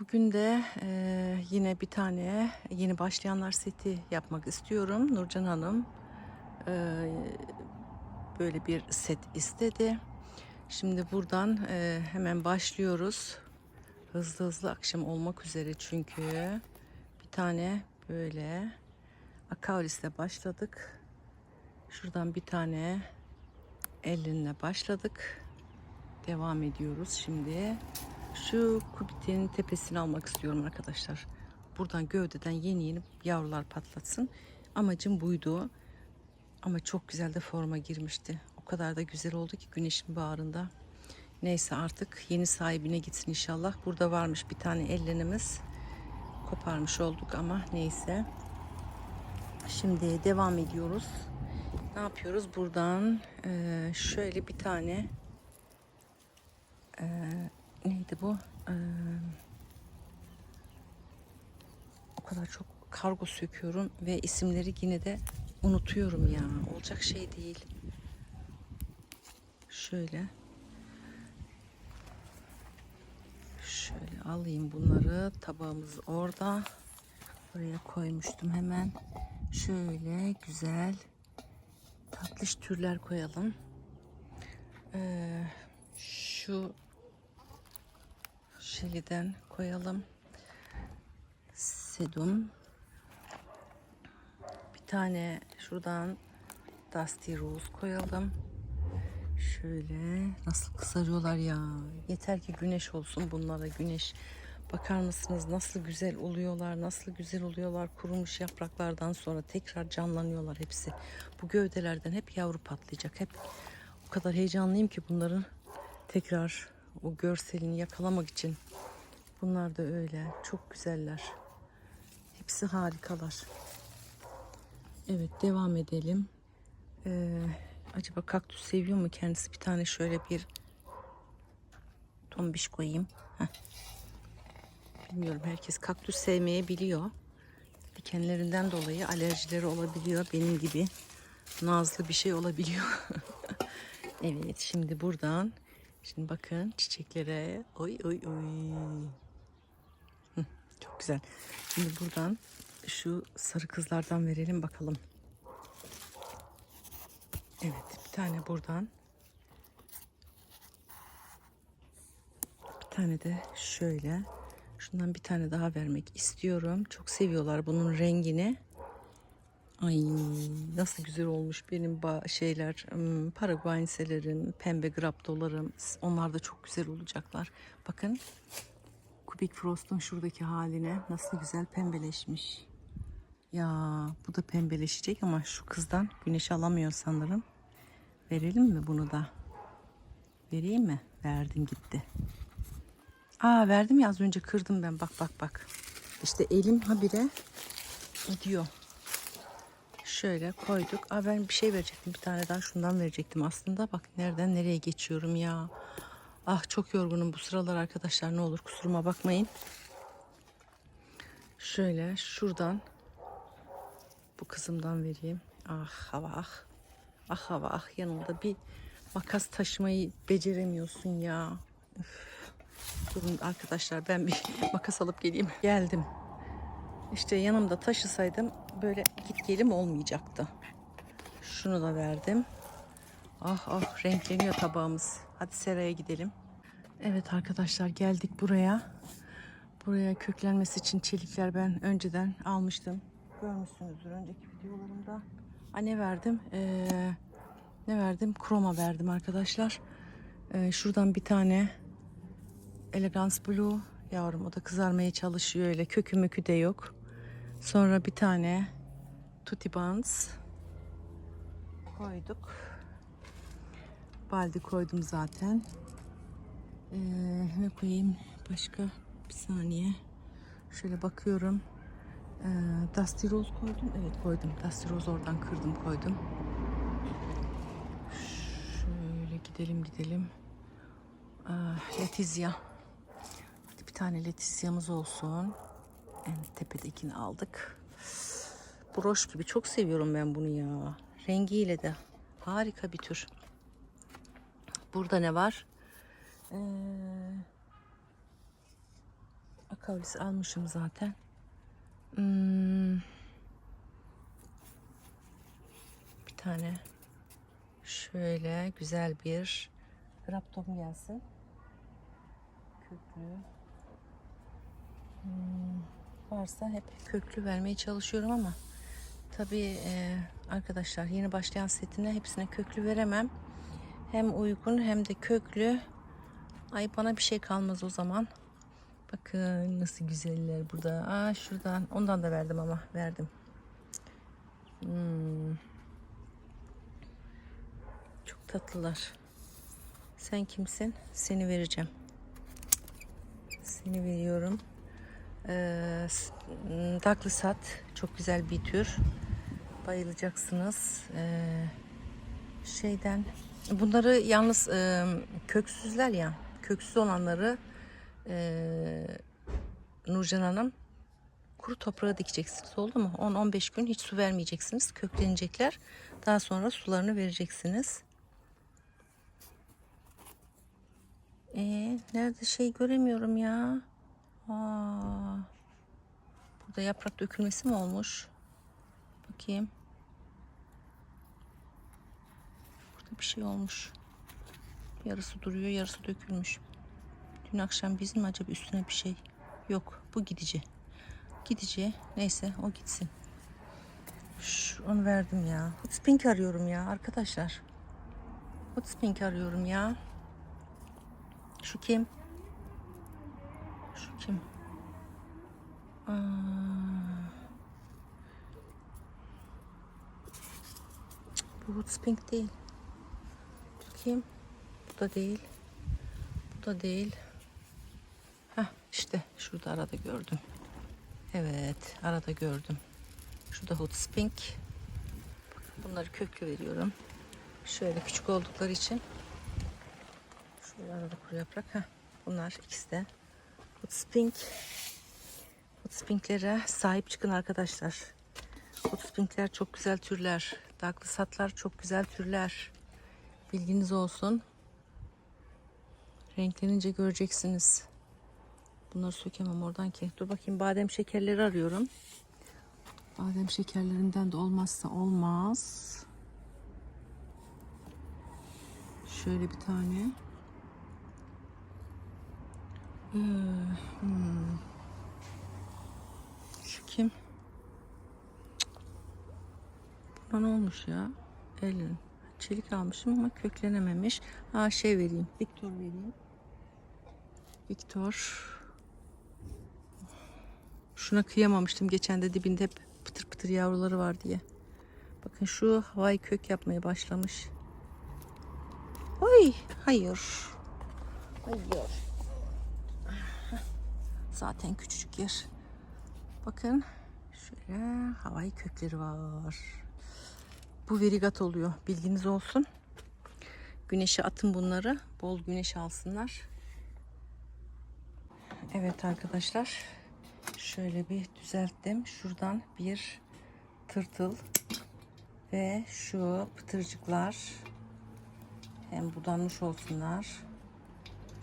Bugün de e, yine bir tane yeni başlayanlar seti yapmak istiyorum. Nurcan Hanım e, böyle bir set istedi. Şimdi buradan e, hemen başlıyoruz. Hızlı hızlı akşam olmak üzere çünkü bir tane böyle akaulisle başladık. Şuradan bir tane elinle başladık. Devam ediyoruz şimdi. Şu kubitenin tepesini almak istiyorum arkadaşlar. Buradan gövdeden yeni yeni yavrular patlatsın. Amacım buydu. Ama çok güzel de forma girmişti. O kadar da güzel oldu ki güneşin bağrında. Neyse artık yeni sahibine gitsin inşallah. Burada varmış bir tane ellenimiz. Koparmış olduk ama neyse. Şimdi devam ediyoruz. Ne yapıyoruz? Buradan eee, şöyle bir tane eee, neydi bu? Eee, o kadar çok kargo söküyorum ve isimleri yine de unutuyorum ya. Olacak şey değil. Şöyle. Şöyle alayım bunları. Tabağımız orada. Buraya koymuştum hemen. Şöyle güzel tatlış türler koyalım. Ee, şu şeliden koyalım. Sedum. Bir tane şuradan Dusty Rose koyalım. Şöyle nasıl kızarıyorlar ya. Yeter ki güneş olsun bunlara güneş. Bakar mısınız nasıl güzel oluyorlar, nasıl güzel oluyorlar. Kurumuş yapraklardan sonra tekrar canlanıyorlar hepsi. Bu gövdelerden hep yavru patlayacak. Hep o kadar heyecanlıyım ki bunların tekrar o görselini yakalamak için. Bunlar da öyle. Çok güzeller. Hepsi harikalar. Evet devam edelim. Ee, acaba kaktüs seviyor mu kendisi? Bir tane şöyle bir tombiş koyayım. Heh. Bilmiyorum herkes kaktüs sevmeyi biliyor. Dikenlerinden dolayı alerjileri olabiliyor benim gibi. Nazlı bir şey olabiliyor. evet şimdi buradan şimdi bakın çiçeklere. Oy oy oy. Çok güzel. Şimdi buradan şu sarı kızlardan verelim bakalım. Evet bir tane buradan. Bir tane de şöyle. Şundan bir tane daha vermek istiyorum. Çok seviyorlar bunun rengini. Ay nasıl güzel olmuş benim şeyler, paraguayselerim, pembe graptolarım. Onlar da çok güzel olacaklar. Bakın Kubik Frost'un şuradaki haline nasıl güzel pembeleşmiş. Ya bu da pembeleşecek ama şu kızdan güneş alamıyor sanırım. Verelim mi bunu da? Vereyim mi? Verdim gitti. Aa verdim ya az önce kırdım ben. Bak bak bak. İşte elim habire gidiyor. Şöyle koyduk. Aa ben bir şey verecektim. Bir tane daha şundan verecektim aslında. Bak nereden nereye geçiyorum ya. Ah çok yorgunum bu sıralar arkadaşlar. Ne olur kusuruma bakmayın. Şöyle şuradan bu kızımdan vereyim. Ah hava ah. Ah hava ah yanımda bir makas taşımayı beceremiyorsun ya. Üf. Durun arkadaşlar ben bir makas alıp geleyim. Geldim. İşte yanımda taşısaydım böyle git gelim olmayacaktı. Şunu da verdim. Ah ah renkleniyor tabağımız. Hadi seraya gidelim. Evet arkadaşlar geldik buraya. Buraya köklenmesi için çelikler ben önceden almıştım. Görmüşsünüzdür önceki videolarımda. Ha, ne verdim? Ee, ne verdim? Kroma verdim arkadaşlar. Ee, şuradan bir tane Elegance Blue yavrum o da kızarmaya çalışıyor öyle kökü mökü de yok. Sonra bir tane Tutti Buns koyduk. Baldi koydum zaten. Ee, ne koyayım başka bir saniye. Şöyle bakıyorum. Ee, Dusty Rose koydum. Evet koydum. Dusty Rose oradan kırdım koydum. Şöyle gidelim gidelim. Ah, Letizia. Hadi bir tane Letizia'mız olsun. En tepedekini aldık. Broş gibi çok seviyorum ben bunu ya. Rengiyle de harika bir tür. Burada ne var? Ee, Kavrisi almışım zaten. Hmm. Bir tane şöyle güzel bir raptom gelsin. Köklü. Hmm, varsa hep köklü vermeye çalışıyorum ama tabii e, arkadaşlar yeni başlayan setine hepsine köklü veremem. Hem uygun hem de köklü. Ay bana bir şey kalmaz o zaman. Bakın nasıl güzeller burada. Aa şuradan ondan da verdim ama verdim. Hmm. Çok tatlılar. Sen kimsin? Seni vereceğim. Seni veriyorum. Ee, s- m, Daklisat çok güzel bir tür. Bayılacaksınız. Ee, şeyden bunları yalnız e, köksüzler ya. Köksüz olanları e, Nurcan Hanım kuru toprağa dikeceksiniz oldu mu? 10-15 gün hiç su vermeyeceksiniz. Köklenecekler. Daha sonra sularını vereceksiniz. Ee, nerede şey göremiyorum ya. Aa, burada yaprak dökülmesi mi olmuş? Bakayım. Burada bir şey olmuş. Yarısı duruyor, yarısı dökülmüş. Dün akşam bizim acaba üstüne bir şey? Yok, bu gidici. Gidici. Neyse, o gitsin. Şu, onu verdim ya. Hotspink arıyorum ya arkadaşlar. Hotspink arıyorum ya. Şu kim? Şu kim? Aa. Bu Hotspink değil. Bakayım. Bu da değil. Bu da değil. Heh, işte şurada arada gördüm. Evet arada gördüm. Şurada Hotspink. Bunları köklü veriyorum. Şöyle küçük oldukları için. Şöyle arada kuru yaprak. Heh, bunlar ikisi de Hotspink. Hotspink'lere sahip çıkın arkadaşlar. Hotspink'ler çok güzel türler. Darklısatlar çok güzel türler. Bilginiz olsun. Renklenince göreceksiniz. Bunları sökemem oradan ki. Dur bakayım badem şekerleri arıyorum. Badem şekerlerinden de olmazsa olmaz. Şöyle bir tane. Ee, hmm. Şu kim? Cık. Ne olmuş ya? Elin. Çelik almışım ama köklenememiş. Ha şey vereyim. Victor vereyim. Victor. Şuna kıyamamıştım. Geçen de dibinde hep pıtır pıtır yavruları var diye. Bakın şu havai kök yapmaya başlamış. Oy, hayır. Hayır. Zaten küçücük yer. Bakın şöyle havai kökleri var. Bu verigat oluyor. Bilginiz olsun. Güneşe atın bunları. Bol güneş alsınlar. Evet arkadaşlar. Şöyle bir düzelttim. Şuradan bir tırtıl ve şu pıtırcıklar hem budanmış olsunlar.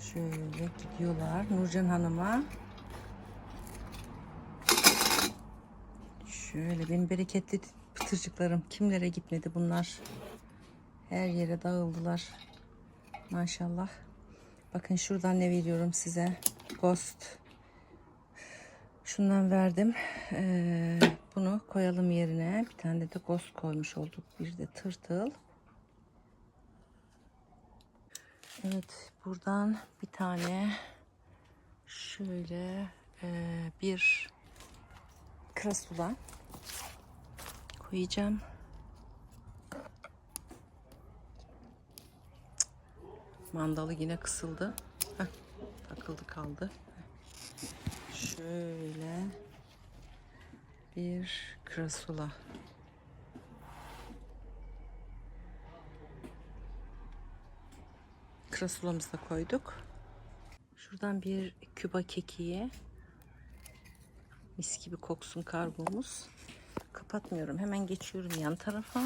Şöyle gidiyorlar. Nurcan Hanım'a şöyle benim bereketli pıtırcıklarım kimlere gitmedi bunlar. Her yere dağıldılar. Maşallah. Bakın şuradan ne veriyorum size. Ghost. Şundan verdim. Ee, bunu koyalım yerine. Bir tane de ghost koymuş olduk. Bir de tırtıl. Evet buradan bir tane şöyle e, bir krasula koyacağım. Mandalı yine kısıldı. Heh, takıldı kaldı. Şöyle bir krasula. Krasulamızı da koyduk. Şuradan bir küba kekiği. Mis gibi koksun kargomuz. Kapatmıyorum. Hemen geçiyorum yan tarafa.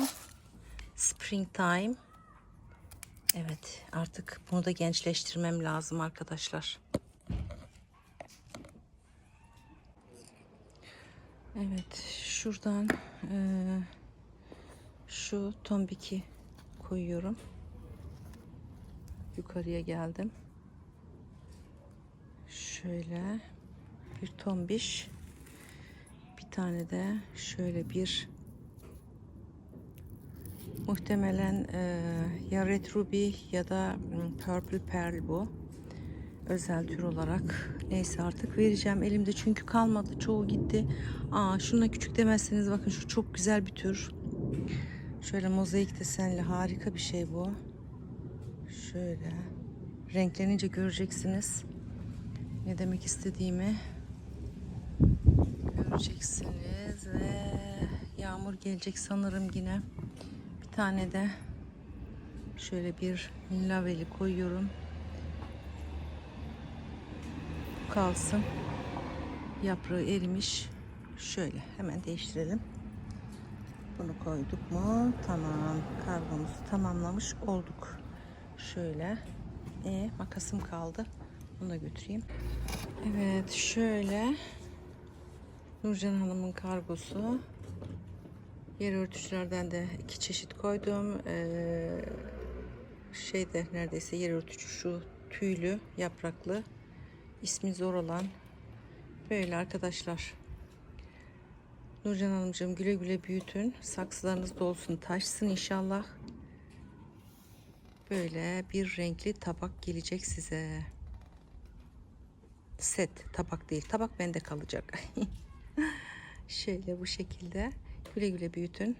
Springtime. Evet artık bunu da gençleştirmem lazım arkadaşlar. Evet, şuradan eee, şu tombiki koyuyorum. Yukarıya geldim. Şöyle bir tombiş. Tane de şöyle bir muhtemelen eee, ya Red Ruby ya da mm, Purple Pearl bu. Özel tür olarak neyse artık vereceğim elimde çünkü kalmadı çoğu gitti. Aa şuna küçük demezseniz bakın şu çok güzel bir tür. Şöyle mozaik desenli harika bir şey bu. Şöyle renklenince göreceksiniz ne demek istediğimi göreceksiniz ve yağmur gelecek sanırım yine. Bir tane de şöyle bir laveli koyuyorum. Kalsın. Yaprağı erimiş. Şöyle hemen değiştirelim. Bunu koyduk mu? Tamam. Kargomuzu tamamlamış olduk. Şöyle. E, makasım kaldı. Bunu da götüreyim. Evet şöyle. Nurcan Hanım'ın kargosu. Yer örtücülerden de iki çeşit koydum. Ee, şeyde neredeyse yer örtücü şu tüylü yapraklı ismi zor olan böyle arkadaşlar. Nurcan Hanımcığım güle güle büyütün. Saksılarınız dolsun taşsın inşallah. Böyle bir renkli tabak gelecek size. Set tabak değil. Tabak bende kalacak. Şöyle bu şekilde. Güle güle büyütün.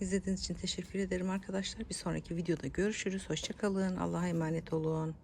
İzlediğiniz için teşekkür ederim arkadaşlar. Bir sonraki videoda görüşürüz. Hoşçakalın. Allah'a emanet olun.